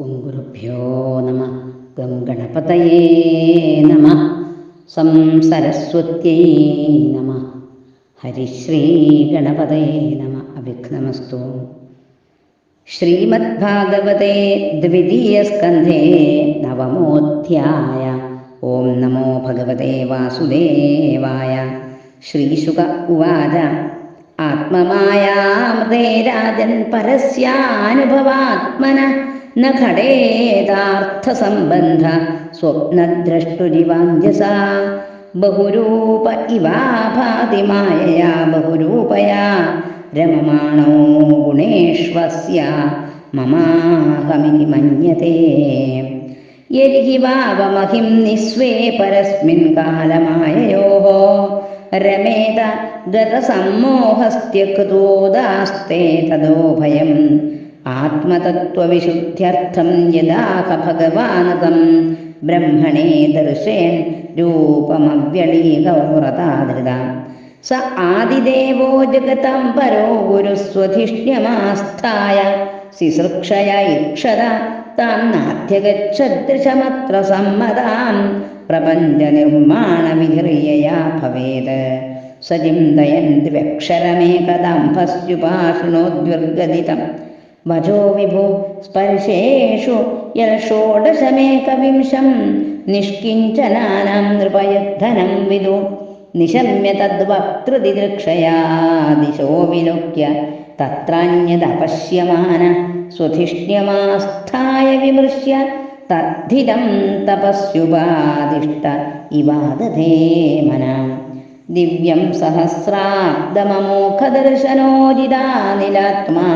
ഓം ഗുരുഭ്യോ നമ. ഗം ഗണപതയേ നമ. സം സരസ്വത്യൈ നമ. ഹരിശ്രീ ഗണപതയേ നമ. അവിഘ്നമസ്തു ശ്രീമദ്ഭാഗവതേ ദ്വിതീയസ്കന്ധേ നവമോധ്യായ. ഓം നമോ ഭഗവതേ വാസുദേവായ. ശ്രീശുക ഉവാച. ആത്മമായാമൃതേ രാജൻ പരസ്യാനുഭവാത്മന. ന ഘടേതാർത്ഥസംബന്ധ സ്വപ്നദ്രഷ്ടുരിവാഞ്ജസ ബഹുരൂപ ഇവാഭാതി മായയാ ബഹുരൂപയാ. രമമാണോ ഗുണേഷ്വസ്യ മമാഹമിതി മന്യത്തെ യരിഹി വാവമഹിം നിസ്വേ പരസ്മിൻ കാലമായയോः. രമേത ഗതസമ്മോഹസ്ത്യക്തോദാസ്തേ തദോ ഭയം. ആത്മതത്വവിശുദ്ധ്യർത്ഥം യഥാഹ ഭഗവാനതം ബ്രഹ്മണേ ദർശേൻ രൂപമവ്യളീകൗറതാദൃത. സ ആദിദേവോ ജഗതം പരോ ഗുരുസ്വധിഷ്ണ്യമാസ്ഥായ ശുശ്രൂക്ഷയ ഇക്ഷത താം നാധ്യഗച്ഛദൃശമത്ര സമ്മതാം. പ്രപഞ്ചനിർമ്മാണവിധിർയയാ ഭവേത്. സചിന്തയൻ ദ്വക്ഷരമേകദംഭസ്യുപാഷിണോദ്വിർഗദിതം വചോ വിഭു സ്പർശേഷു യൽഷോഡശമേകവിംശം നിഷ്കിഞ്ചനാനം നൃപയുദ്ധനം വിദു. നിശമ്യ തദ്വക്തൃതിദൃക്ഷയാദിശോ വിലോക്യ തത്രാന്യതപശ്യമാന സ്വധിഷ്ണ്യമാസ്ഥായ വിമൃശ്യ തദ്ധിതം തപസ്യുപാതിഷ്ട ഇവാദധേ മന. ദിവ്യം സഹസ്രാബ്ദമമോഖദർശനോജിതാനിലാത്മാ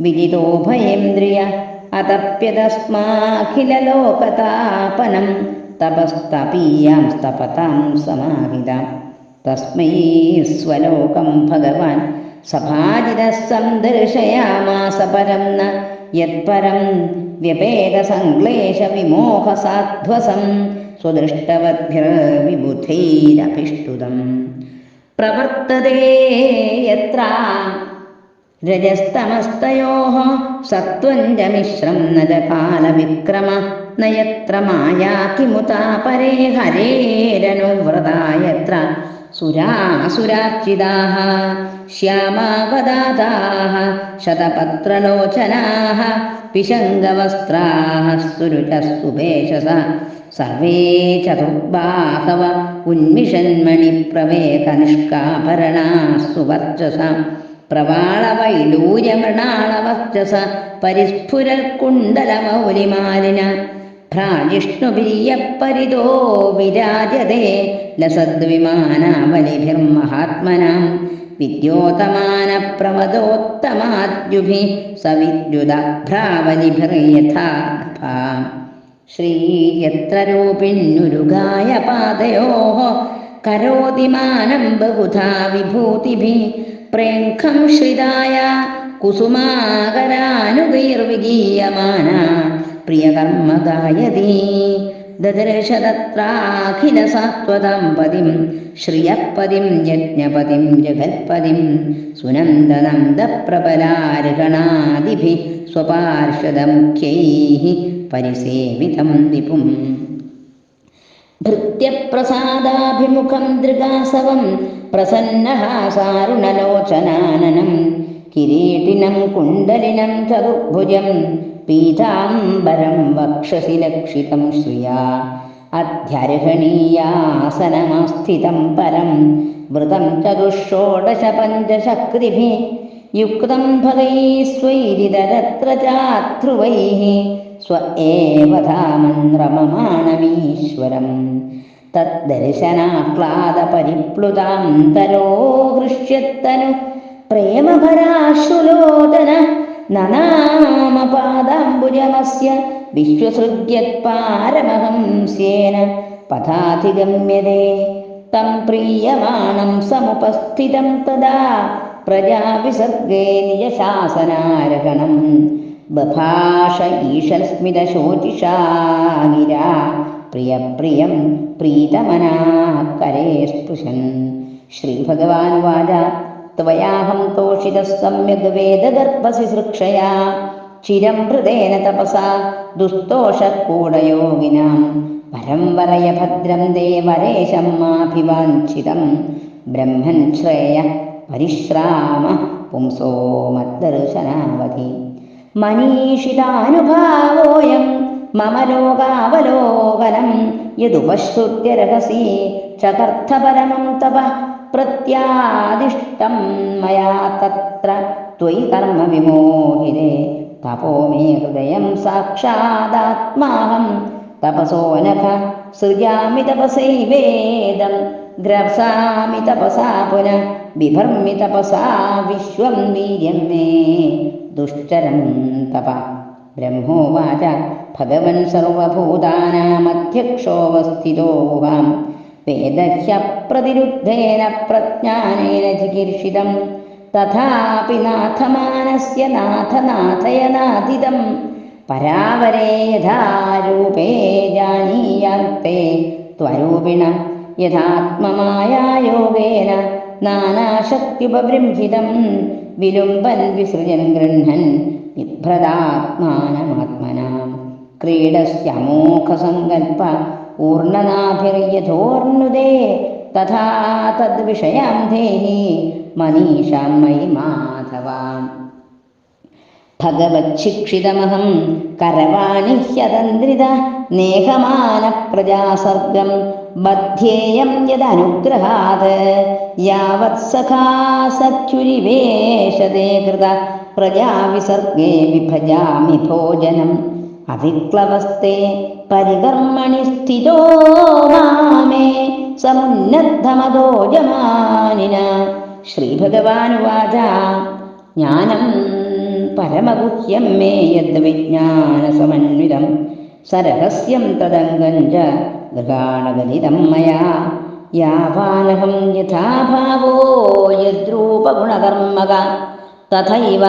വിജിതോ അതപ്യതസ്മാഖിലോകതാപനം തപസ്തപീയാം സ്തപതാം സമാഹിതാം. തസ്മൈ സ്വലോകം ഭഗവാൻ സഭാജിത സന്ദർശയാമാസ പരം ന യത്പരം വ്യപേതസംക്ലേശവിമോഹസാധ്വസം സ്വദൃഷ്ടവദ്ഭിർവിബുധൈരഭിഷ്ടുതം പ്രവർത്തതേ യത്ര രജസ്തമസ്തയോः സത്വന്റെ മിശ്രം ന ച കാലവിക്രമ ന യത്ര മായാ കിമുതാ പരേ ഹരേരനുവ്രതാ യത്ര ശ്യാമാവദാതാഹ ശതപത്രലോചനാഹ പിശംഗവസ്ത്രാഹ സുരുചസ്തുഭേഷസ സർവേ ചതുർബാഹവ ഉന്മിഷന്മണിപ്രവേകനിഷ്കാഭരണാः സുവർച്ചസാം പ്രവാളവൈഡൂര്യമൃണാളവർച്ചസ പരിസ്ഫുരൽക്കുണ്ടലമൗലിമാലിന ഭ്രാജിഷ്ണുബിര്യപ്പരിതോ വിരാജതേ ലസദ്വിമാനാവലിഭിർമഹാത്മനാം വിദ്യോതമാനപ്രമദോത്തമാദ്യുഭി സവിദ്യുതഭ്രാവലിഭിർയഥാ ശ്രീയത്ര രൂപിണ്യുരുഗായ പാതയോ കരോതി മാനം ബഹുധാ വിഭൂതിഭി പ്രേഖം ശ്രിതായ കുസുമാകരാനുഗൈർവിഗീയമാന പ്രിയകർമ്മ ഗായതി ദദർശതത്രാഖില സാത്വതാം പതിം ശ്രിയപതിം യജ്ഞപതിം ജഗത്പതിം സുനന്ദനന്ദപ്രബലാർഹണാദിഭി സ്വപാർഷദമുഖ്യൈ പരിസേവിതം भृत्यप्रसादाभिमुखं दृगासवं प्रसन्नः सारुणलोचनाननं किरीटिनं कुण्डलिनं चतुर्भुजं पीताम्बरं वक्षसि लक्षितं श्रिया अध्यर्हणीयासनमस्थितं परं वृतं चतुःषोडश पञ्चशक्तिभिः युक्तम् भगैः स्वैरिदत्र चातृवैः സ്വ ഏവ ധാമന്ത്രമമാണമീശ്വരം തദ്ദർശനാഹ്ലാദപരിപ്ലുതാം തരോ ഹൃഷ്യത്തനു പ്രേമഭരാശ്രുലോചന നനാമപാദാംബുജമസ്യ വിശ്വസൃജ്യത്പാരമഹംസ്യേന പഥാധിഗമ്യതേ. തം പ്രീയമാണം സമുപസ്ഥിതം തദാ പ്രജാവിസർഗേ നിജശാസനാരകണം ബഭാഷ ഈശൽസ്മിതശോചിഷാഗിരാ പ്രിയപ്രിയം പ്രീതമനാ കരേ സ്പൃശൻ ശ്രീഭഗവാനുവാച त्वयाहं तोषितः सम्यग् वेदगर्भसि सृक्षया ചിരം ഹൃദേന തപസാ ദുസ്തോഷക്കൂടയോഗിനാം പരം വരയ ഭദ്രം ദേവരേശം മാഭിവാഞ്ചിതം ബ്രഹ്മൻ ശ്രേയ പരിശ്രാമ പുംസോ മദ്ദർശനാവധി മനീഷിതാനുഭാവോയം മമ ലോകാവലോകനം യദുപശ്രുത്യ രഹസി ചകർത്ഥപരമം തപ പ്രത്യാദിഷ്ടം മയാ തത്ര ത്വയി കർമ്മ വിമോഹിതേ. തപോ മേ ഹൃദയം സാക്ഷാദാത്മാഹം തപസോനഘ സൃജാമി തപസൈവേദം ഗ്രസാമി തപസാ പുന. ബിഭർമി തപസാ വിശ്വം വീര്യം മേ ദുഷ്ടരം തപ ബ്രഹ്മോവാച ഭഗവൻ സർവഭൂതാനാമധ്യക്ഷോവസ്ഥിതോഹാം വേദഹ്യ പ്രതിരുദ്ധേന പ്രജ്ഞാനേന ചികീർഷിതം. തഥാപി നാഥമാനസ്യ നാഥനാഥയനാഥിതം പരാവരേ യഥാരൂപേ ജാനീയാന്തെ ത്വരൂപിണ യഥാത്മമായായോഗേന നാനാശക്തിപബൃംഹിതം വിലുംബൻ വിസൃജൻ ഗൃഹൻ ബിഭ്രതാത്മാനമാത്മനാം ക്രീഡസ്യമോഘസങ്കൽപ്പ ഊർണനാഭിർയഥോർണുദേ തഥാ തദ്വിഷയാം ധേഹി മനീഷാം മയി മാധവാം. ഭഗവച്ഛിക്ഷിതമഹം കരവാണി ഹ്യതന്ത്രിത നേഹമാന പ്രജാസർഗം ബധ്യേയം യദനുഗ്രഹാത് യാവത് സഖാ സഖ്യുരിവേഷതേ കൃത പ്രജാവിസർഗേ വിഭജാമി ഭോജനം അവിക്ലവസ്തേ പരികർമ്മണി സ്ഥിതോ മാമേ സമുന്നദ്ധമതോ ജമാനിന ശ്രീഭഗവാനുവാച ജ്ഞാനം പരമഗുഹ്യം മേ യദ്വിജ്ഞാനസമന്വിതം സരഹസ്യം തദംഗം ച ഗൃഹാണഗലിതം മയാ യാവാനഹം യഥാഭാവോ യദ്രൂപഗുണകർമ്മക. തഥൈവ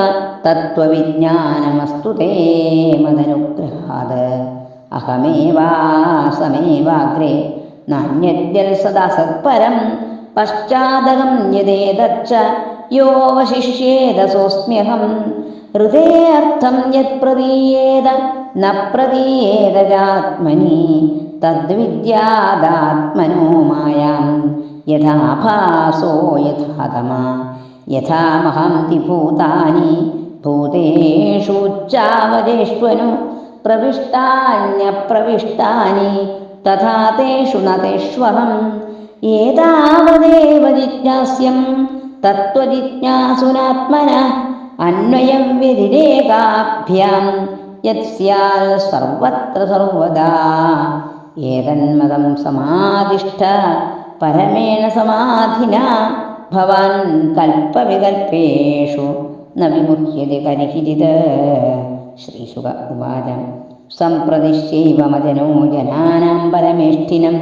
തത്വവിജ്ഞാനമസ്തു തേ മദനുഗ്രഹാത് അഹമേവാസമേവാഗ്രേ. നാണ്യദ്യൽ സദാ സത്പരം. പശ്ചാദകം യദേതച്ച യോവശിഷ്യേതസോസ്മ്യഹം. ഹൃദേ അർത്ഥം യത് പ്രതീയേത ന പ്രതീയേതജാത്മനി തദ്വിദ്യാദാത്മനോ മായാം. യഥാഭാസോ യഥാതമ യഥാമഹന്തി ഭൂതാനി ഭൂതേഷുച്ചാവതേഷ്വനു പ്രവിഷ്ടാന്യപ്രവിഷ്ടാനി തഥാ തേഷു ന ഏതാവദേവ ജിജ്ഞാസ്യം തത്വജിജ്ഞാസുനാത്മന അന്വയം വ്യതിരേകാഭ്യാം യത്സ്യാൽ സർവത്ര സർവദാ. ഏതന്മതം സമാധിഷ്ഠ പരമേണ സമാധിന. ഭവാൻ കൽപ്പവികൽപ്പേഷു ന വിമുഹ്യതി കരിഹിരിത് ശ്രീശുക ഉവാച സംപ്രതിശ്ചൈവ മജനോ ജനാനാം പരമേഷ്ഠിനം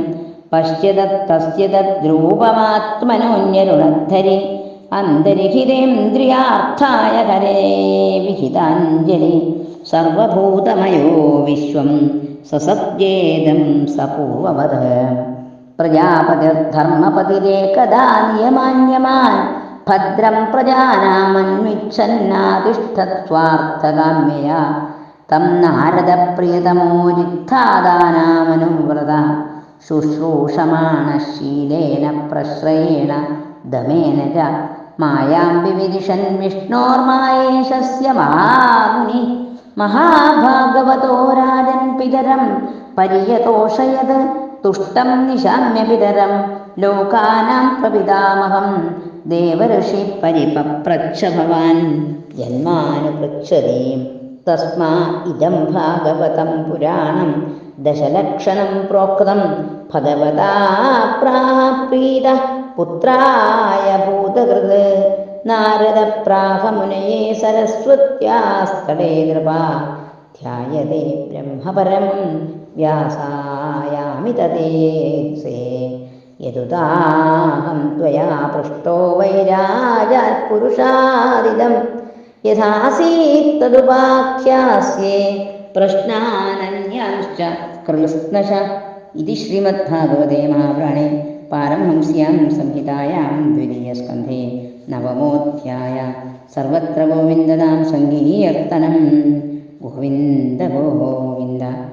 പശ്യതസ്യ തദ്രൂപമാത്മനോന്യരുണദ്ധരി അന്തരിഹിതേന്ദ്രിയാർത്ഥായ കരേ വിഹിതാഞ്ജലി. സർവഭൂതമയോ വിശ്വം സസത്യേദം സപൂർവവത് പ്രജാപതിർധർമ്മപതിരേകദാ നിയമാന്യമാൻ ഭദ്രം പ്രജാനാമന്വിച്ഛന്നാതിഷ്ഠത്വാർത്ഥകാമ്യയാ തം നാരദപ്രിയതമോജിത്താദാനാമനുവ്രത ശുശ്രൂഷമാണ ശീലേന പ്രശ്രയേണ ദമേന ച മായാം വിവിദിഷൻ വിഷ്ണോർമായേശസ്യ മഹാമുനി. മഹാഭാഗവതോ രാജൻ പിതരം പര്യതോഷയത് തുഷ്ടം നിശാമ്യ പിതരം. ലോകാനാം പ്രപിതാമഹം ദേവഋഷി പരിപപ്രച്ഛ ഭവാൻ ജന്മാനുപൃച്ഛതീം തസ്മാ ഇതം ഭാഗവതം പുരാണം. ദശലക്ഷണം പ്രോക്തം. ഭഗവതാ പ്രാപ്രീത. പുത്രായ ഭൂതകൃത് നാരദ പ്രാഹമുനയേ സരസ്വത്യാസ്തടേ നൃപ ധ്യായതേ ബ്രഹ്മപരം വ്യാസായാമി സേ. യതുതാഹം ത്വയാ പൃഷ്ടോ വൈരാജാത് പുരുഷാദിദം യഥാസീത്തതുപാഖ്യാസ്യേ പ്രശ്നാനന്യാശ്ച കൃഷ്ണശ. ഇതി ശ്രീമദ്ഭാഗവതേ മഹാപുരാണേ. पारमहंस्यां संहितायां द्वितीयस्कन्धे नवमोऽध्याय. सर्वत्र गोविन्दनां संगिहीयर्तनं गोविन्द गोविन्द।